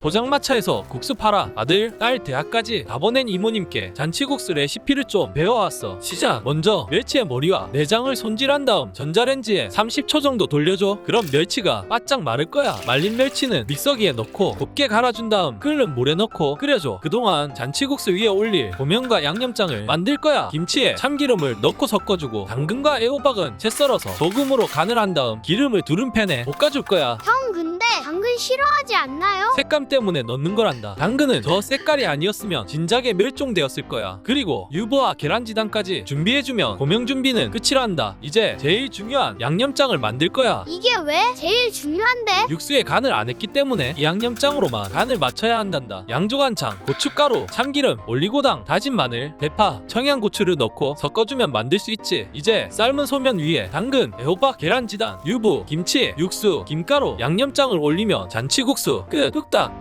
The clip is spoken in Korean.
포장마차에서 국수 팔아 아들, 딸 대학까지 다 보낸 이모님께 잔치국수 레시피를 좀 배워왔어. 시작! 먼저 멸치의 머리와 내장을 손질한 다음 전자레인지에 30초 정도 돌려줘. 그럼 멸치가 바짝 마를 거야. 말린 멸치는 믹서기에 넣고 곱게 갈아준 다음 끓는 물에 넣고 끓여줘. 그동안 잔치국수 위에 올릴 고명과 양념장을 만들 거야. 김치에 참기름을 넣고 섞어주고 당근과 애호박은 채 썰어서 소금으로 간을 한 다음 기름을 두른 팬에 볶아줄 거야. 싫어하지 않나요? 색감 때문에 넣는 거란다. 당근은 저 색깔이 아니었으면 진작에 멸종되었을 거야. 그리고 유부와 계란지단까지 준비해주면 고명 준비는 끝이란다. 이제 제일 중요한 양념장을 만들 거야. 이게 왜 제일 중요한데? 육수에 간을 안 했기 때문에 이 양념장으로만 간을 맞춰야 한단다. 양조간장, 고춧가루, 참기름, 올리고당, 다진 마늘, 대파, 청양고추를 넣고 섞어주면 만들 수 있지. 이제 삶은 소면 위에 당근, 애호박, 계란지단, 유부, 김치, 육수, 김가루, 양념장을 올리면 잔치국수 끝. 뚝딱.